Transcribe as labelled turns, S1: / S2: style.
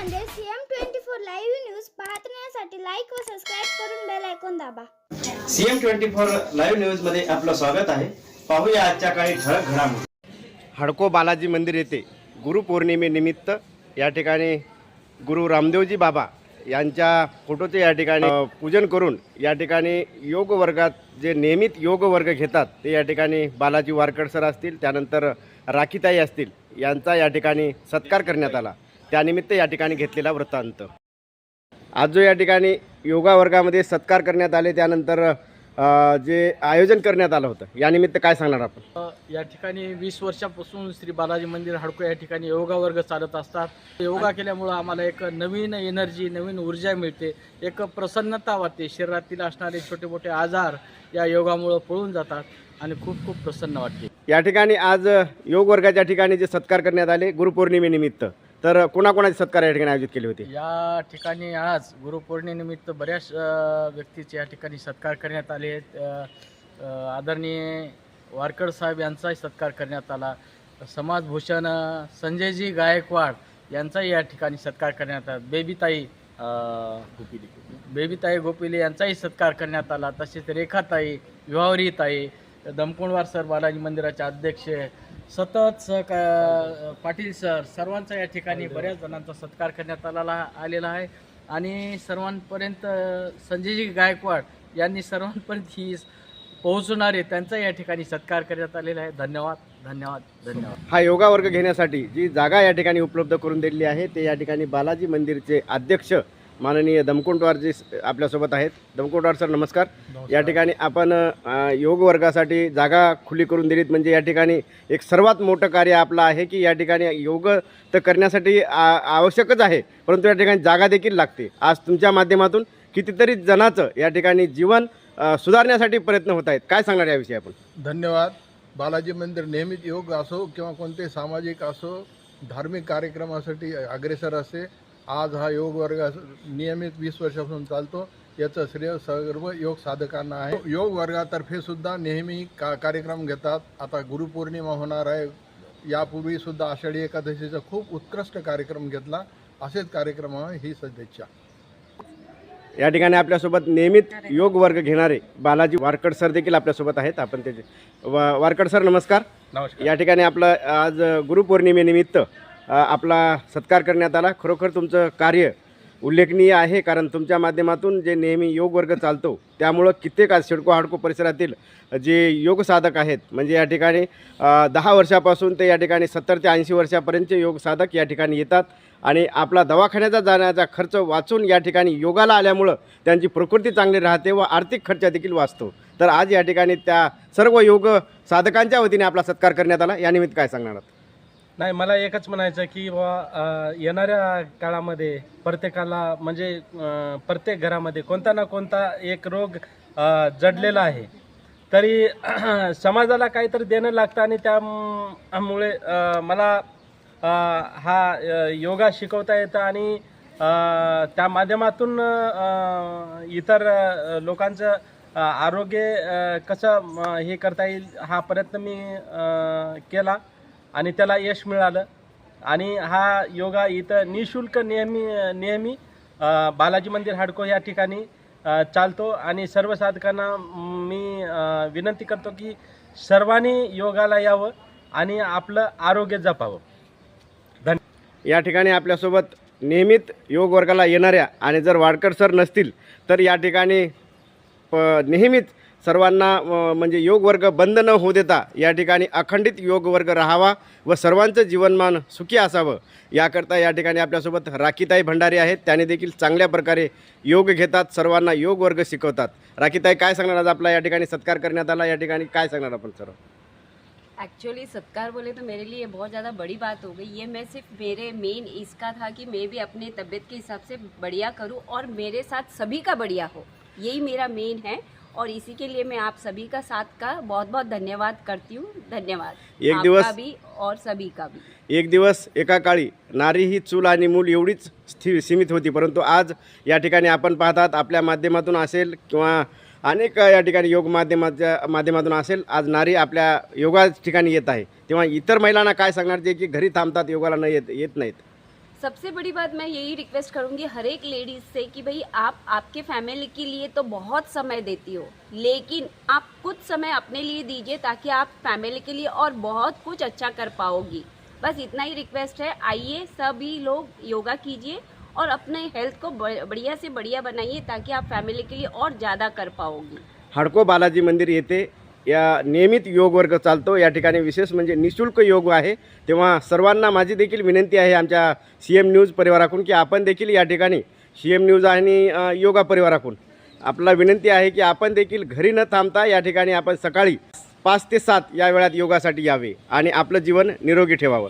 S1: म्हणजे CM twenty four live news पाहण्यासाठी like व सबस्क्राईब करून बेल ऐकून दाबा.
S2: सीएम ट्वेंटी फोर लाईव्ह न्यूजमध्ये आपलं स्वागत आहे. पाहूया आजच्या काही ठळक घडामोडी. हडको बालाजी मंदिर येथे गुरुपौर्णिमेनिमित्त या ठिकाणी गुरु रामदेवजी बाबा यांच्या फोटोचे या ठिकाणी पूजन करून या ठिकाणी योग वर्गात जे नियमित योग वर्ग घेतात ते या ठिकाणी बालाजी वारकड सर असतील त्यानंतर राखीताई असतील यांचा या ठिकाणी सत्कार करण्यात आला. त्यानिमित्त या ठिकाणी घेतलेला वृत्तांत. आज जो या ठिकाणी योगा वर्गामध्ये सत्कार करण्यात आले त्यानंतर जे आयोजन करण्यात आलं होतं यानिमित्त काय सांगणार आपण?
S3: या ठिकाणी वीस वर्षापासून श्री बालाजी मंदिर हडको या ठिकाणी योगा वर्ग चालत असतात. योगा केल्यामुळं आम्हाला एक नवीन एनर्जी नवीन ऊर्जा मिळते. एक प्रसन्नता वाटते. शरीरातील असणारे छोटे मोठे आजार या योगामुळं पळून जातात आणि खूप खूप प्रसन्न वाटते.
S2: या ठिकाणी आज योग वर्गाच्या ठिकाणी जे सत्कार करण्यात आले गुरुपौर्णिमेनिमित्त तर कोणाकोणाचे सत्कार या ठिकाणी आयोजित केले होते?
S3: या ठिकाणी आज गुरुपौर्णिमेनिमित्त बऱ्याच अ, व्यक्तीचे या ठिकाणी सत्कार करण्यात आले आहेत. अ, अ, आदरणीय वारकड साहेब यांचाही सत्कार करण्यात आला. समाजभूषण अ, संजयजी गायकवाड यांचाही या ठिकाणी सत्कार करण्यात आला. बेबीताई अ, बेबीताई गोपिले यांचाही सत्कार करण्यात आला. तसेच रेखाताई विवाहरीताई दमकोणवार सर बालाजी मंदिराचे अध्यक्ष सतत सहका पाटील सर सर्वांचा या ठिकाणी बऱ्याच जणांचा सत्कार करण्यात आलेला आलेला आहे. आणि सर्वांपर्यंत संजयजी गायकवाड यांनी सर्वांपर्यंत ही पोहोचणारे त्यांचा या ठिकाणी सत्कार करण्यात आलेला आहे. धन्यवाद धन्यवाद धन्यवाद.
S2: हा योगा वर्ग घेण्यासाठी जी जागा या ठिकाणी उपलब्ध करून दिलेली आहे ते या ठिकाणी बालाजी मंदिरचे अध्यक्ष माननीय दमकुंटवारजी आपल्यासोबत आहेत. दमकुंटवार सर नमस्कार. या ठिकाणी आपण योग वर्गासाठी जागा खुली करून दिलीत. म्हणजे या ठिकाणी एक सर्वात मोठं कार्य आपलं आहे की या ठिकाणी योग तर करण्यासाठी आवश्यकच आहे. परंतु या ठिकाणी जागा देखील लागते. आज तुमच्या माध्यमातून कितीतरी जणाचं या ठिकाणी जीवन सुधारण्यासाठी प्रयत्न होत आहेत. काय सांगणार याविषयी आपण?
S4: धन्यवाद. बालाजी मंदिर नेहमीच योग असो किंवा कोणते सामाजिक असो धार्मिक कार्यक्रमासाठी अग्रेसर असते आज हा योग वर्ग नियमित वीस वर्षापासून चालतो. याचं श्रेय सर्व योग साधकांना आहे. योग वर्गातर्फे सुद्धा नेहमी का कार्यक्रम घेतात. आता गुरुपौर्णिमा होणार आहे. यापूर्वी सुद्धा आषाढी एकादशीचा खूप उत्कृष्ट कार्यक्रम घेतला. असेच कार्यक्रम ही सदिच्छा.
S2: या ठिकाणी आपल्यासोबत नियमित योग वर्ग घेणारे बालाजी वारकड सर देखील आपल्यासोबत आहेत. आपण त्याचे वा वारकड सर नमस्कार.
S3: नमस्कार.
S2: या ठिकाणी आपलं आज गुरुपौर्णिमेनिमित्त आपला सत्कार करण्यात आला. खरोखर तुमचं कार्य उल्लेखनीय आहे कारण तुमच्या माध्यमातून जे नेहमी योग वर्ग चालतो त्यामुळं कित्येक आज सिडको हाडको परिसरातील जे योग साधक आहेत म्हणजे या ठिकाणी दहा वर्षापासून ते या ठिकाणी सत्तर ते ऐंशी वर्षापर्यंतचे योग साधक या ठिकाणी येतात. आणि आपला दवाखान्याचा जाण्याचा खर्च वाचून या ठिकाणी योगाला आल्यामुळं त्यांची प्रकृती चांगली राहते व आर्थिक खर्च देखील वाचतो. तर आज या ठिकाणी त्या सर्व योग साधकांच्या वतीने आपला सत्कार करण्यात आला. यानिमित्त काय सांगणार आहात?
S5: नाही मला एकच म्हणायचं की बाबा येणाऱ्या काळामध्ये प्रत्येकाला म्हणजे अ, प्रत्येक घरामध्ये कोणता ना कोणता एक रोग अ, जडलेला आहे. तरी समाजाला काहीतरी देणं लागतं आणि त्यामुळे अ, मला अ, हा अ, योगा शिकवता येतं आणि अ, त्या माध्यमातून अ, इतर अ, लोकांचं अ, आरोग्य अ, कसं हे करता येईल हा प्रयत्न मी अ, केला. आणि त्याला यश मिळालं. आणि हा योगा इथं निशुल्क नेहमी नेहमी बालाजी मंदिर हाडको या ठिकाणी चालतो. आणि सर्व साधकांना मी विनंती करतो की सर्वांनी योगाला यावं आणि आपलं आरोग्य जपावं.
S2: या ठिकाणी आपल्यासोबत नियमित योग वर्गाला येणाऱ्या आणि जर वाडकर सर नसतील तर या ठिकाणी प नेहमीच सर्वांना म्हणजे योग वर्ग बंद न होऊ देता या ठिकाणी अखंडित योग वर्ग राहावा व सर्वांचं जीवनमान सुखी असावं. याकरता या ठिकाणी आपल्यासोबत राखीताई भंडारी आहेत. त्याने देखील चांगल्या प्रकारे योग घेतात सर्वांना योग वर्ग शिकवतात. राखीताई काय सांगणार आज आपला या ठिकाणी सत्कार करण्यात आला? या ठिकाणी काय सांगणार आपण सर्व
S6: एक्चुअली सत्कार बोले तो मेरे लिए बहुत ज़्यादा बड़ी बात हो गई. ये मैं सिर्फ मेरे मेन इसका था कि मैं भी अपने तबीयत के हिसाब से बढ़िया करूँ और मेरे साथ सभी का बढ़िया हो. यही मेरा मेन है और इसी के लिए मैं आप सभी का साथ का बहुत बहुत धन्यवाद करती हूँ। धन्यवाद।
S2: एक दिवस-
S6: भी और सभी का भी।
S2: एक दिवस एका काळी नारी ही चूल आणि मूल एवढीच स्थि सीमित होती परंतु आज या ठिकाणी आपण पाहतात आपल्या माध्यमातून असेल किंवा अनेक या ठिकाणी योग माध्यमाच्या माध्यमातून असेल आज नारी आपल्या योगा ठिकाणी येत आहे. तेव्हा इतर महिलांना काय सांगणार जे की घरी थांबतात योगाला न येत येत नाहीत?
S6: सबसे बड़ी बात मैं यही रिक्वेस्ट करूँगी हर एक लेडीज़ से कि भाई, आप आपके फैमिली के लिए तो बहुत समय देती हो, लेकिन आप कुछ समय अपने लिए दीजिए ताकि आप फैमिली के लिए और बहुत कुछ अच्छा कर पाओगी। बस इतना ही रिक्वेस्ट है। आइए, सभी लोग योगा कीजिए और अपने हेल्थ को बढ़िया से बढ़िया बनाइए ताकि आप फैमिली के लिए और ज़्यादा कर पाओगी।
S2: हडको बालाजी मंदिर येथे या नियमित योग वर्ग चालतो. या ठिकाणी विशेष म्हणजे निशुल्क योग आहे. तेव्हा सर्वांना माझी देखील विनंती आहे आमच्या सी एम न्यूज परिवाराकडून की आपण देखील या ठिकाणी सी एम न्यूज आणि योगा परिवाराकडून आपला विनंती आहे की आपण देखील घरी न थांबता या ठिकाणी आपण सकाळी पाच ते सात या वेळात योगासाठी यावे आणि आपलं जीवन निरोगी ठेवावं.